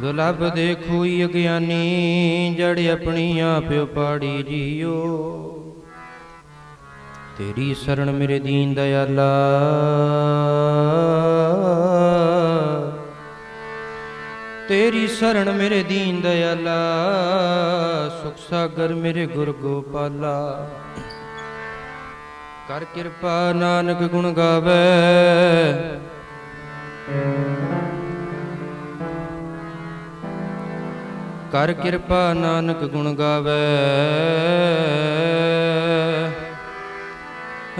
ਦੁਲਭ ਦੇਖੋਈ ਅਗਿਆਨੀ ਜੜ ਆਪਣੀ ਆਪ ਉਪਾੜੀ ਜੀਓ। ਤੇਰੀ ਸ਼ਰਨ ਮੇਰੇ ਦੀਨ ਦਇਆਲਾ। ਤੇਰੀ ਸ਼ਰਨ ਮੇਰੇ ਦੀਨ ਦਇਆਲਾ, ਸੁਖ ਸਾਗਰ ਮੇਰੇ ਗੁਰ ਗੋਪਾਲਾ। ਕਰ ਕਿਰਪਾ, ਨਾਨਕ ਗੁਣ ਗਾਵੇ। ਕਰ ਕਿਰਪਾ ਨਾਨਕ ਗੁਣ ਗਾਵੇ।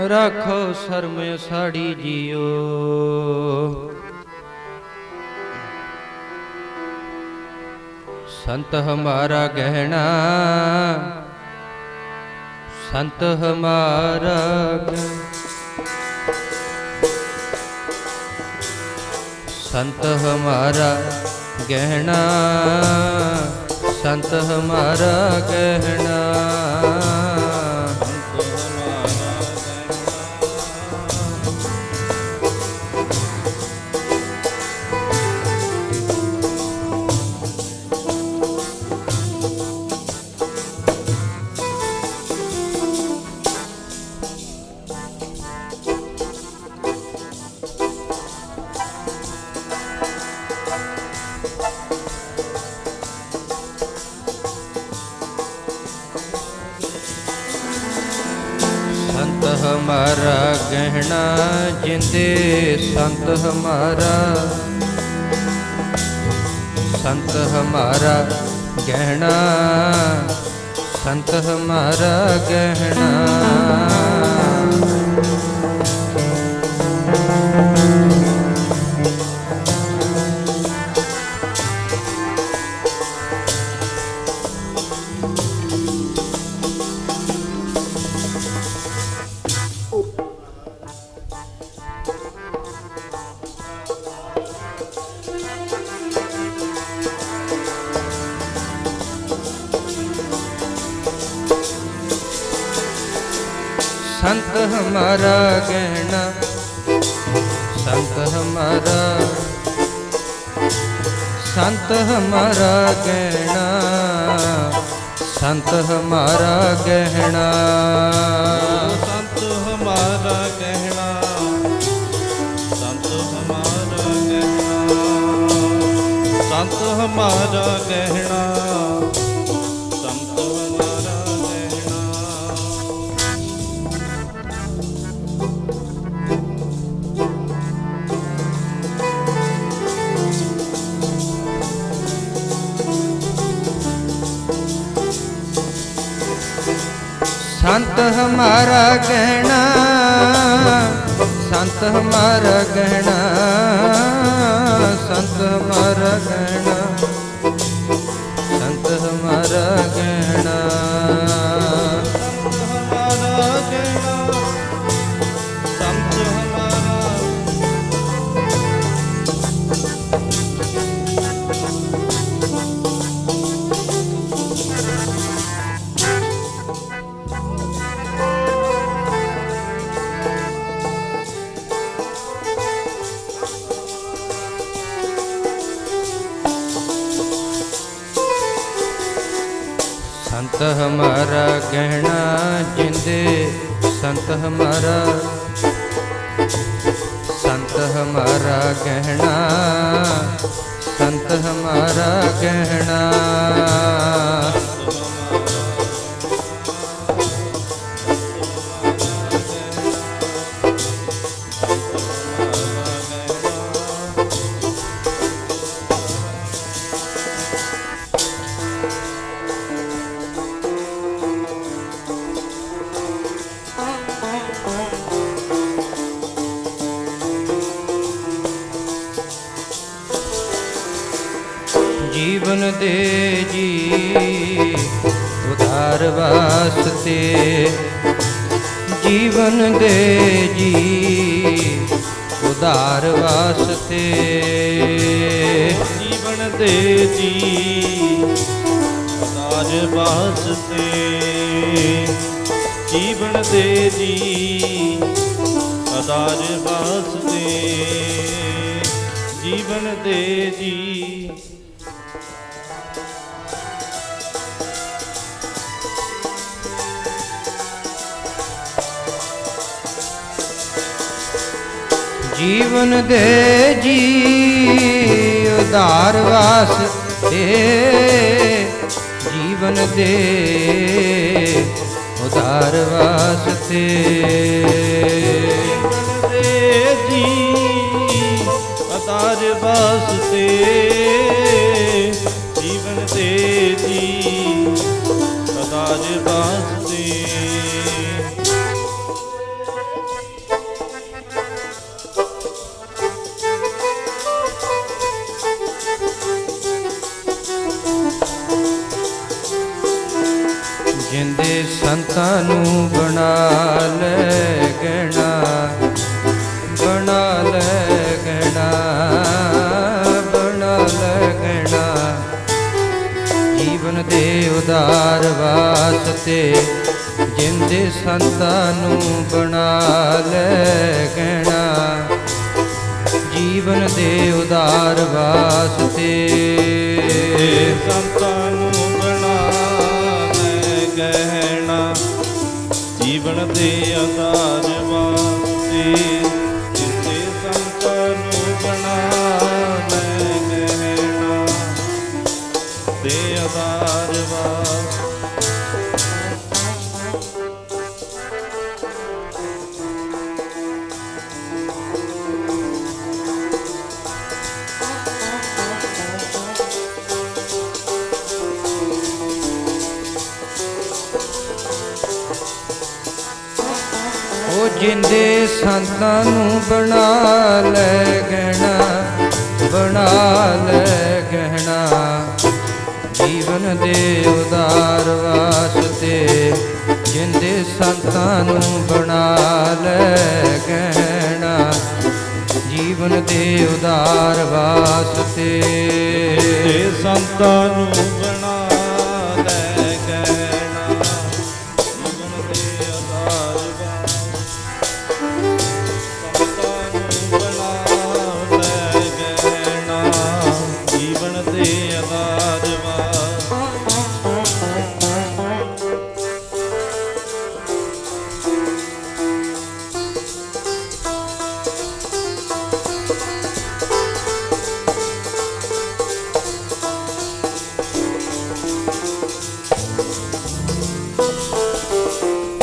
ਰੱਖੋ ਸ਼ਰਮ ਸਾੜੀ ਜੀਓ। ਸੰਤ ਹਮਾਰਾ ਗਹਿਣਾ, ਸੰਤ ਹਮਾਰਾ ਗਹਿਣਾ ਸੰਤ ਹਮਾਰਾ ਗਹਿਣਾ ਸੰਤ ਹਮਾਰਾ ਗਹਿਣਾ। ਹਮਾਰਾ ਗਹਿਣਾ ਜਿੰਦੇ ਸੰਤ ਹਮਾਰਾ। ਸੰਤ ਹਮਾਰਾ ਗਹਿਣਾ ਸੰਤ ਹਮਾਰਾ ਗਹਿਣਾ। संत हमारा गहना संत हमारा संत हमारा गहना संत हमारा गहना संत हमारा गहना संत हमारा गहना संत हमारा गहना ਸੰਤ ਹਮਾਰਾ ਗਹਿਣਾ ਸੰਤ ਹਮਾਰਾ ਗਹਿਣਾ। संत हमारा गहना जिंदे संत हमारा संत हमारा गहना संत हमारा गहना ਜੀਵਨ ਦੇ ਜੀ। ਉਧਾਰ ਵਾਸਤੇ ਜੀਵਨ ਦੇ ਜੀ। ਉਧਾਰ ਵਾਸਤੇ ਜੀਵਨ ਦੇ ਜੀ। ਅਦਾਜ ਵਾਸਤੇ ਜੀਵਨ ਦੇ ਜੀ। ਅਦਾਜ ਵਾਸਤੇ ਜੀਵਨ ਦੇ ਜੀ। ਜੀਵਨ ਦੇ ਜੀ ਉਧਾਰ ਵਾਸਤੇ। ਜੀਵਨ ਦੇ ਉਧਾਰ ਵਾਸਤੇ। ਸੰਤਾਂ ਨੂੰ ਬਣਾ ਲੈ ਗਣਾ ਬਣਾ ਲੈ ਗਣਾ ਬਣਾ ਲੈ ਗਣਾ ਜੀਵਨ ਦੇ ਉਦਾਰ ਵਾਸਤੇ ਜਿੰਦੇ ਸੰਤਾਂ ਨੂੰ ਬਣਾ ਲੈ ਗਣਾ ਜੀਵਨ ਦੇ ਉਦਾਰ ਵਾਸਤੇ ਸੰਤਾਂ ਦੇ ਆਧਾਰ ਵਾਸਤੇ। ਜਿੰਦੇ ਸੰਤਾਂ ਨੂੰ ਬਣਾ ਲੈ ਗਹਿਣਾ, ਬਣਾ ਲੈ ਗਹਿਣਾ। ਜੀਵਨ ਦੇ ਉਦਾਰ ਵਾਸਤੇ ਜਿੰਦੇ ਸੰਤਾਂ ਨੂੰ ਬਣਾ ਲੈ ਗਹਿਣਾ। ਜੀਵਨ ਦੇ ਉਦਾਰ ਵਾਸਤੇ ਸੰਤਾਂ ਨੂੰ ਬਣਾ ਲੈ ਗਹਿਣਾ। ਜੀਵਨ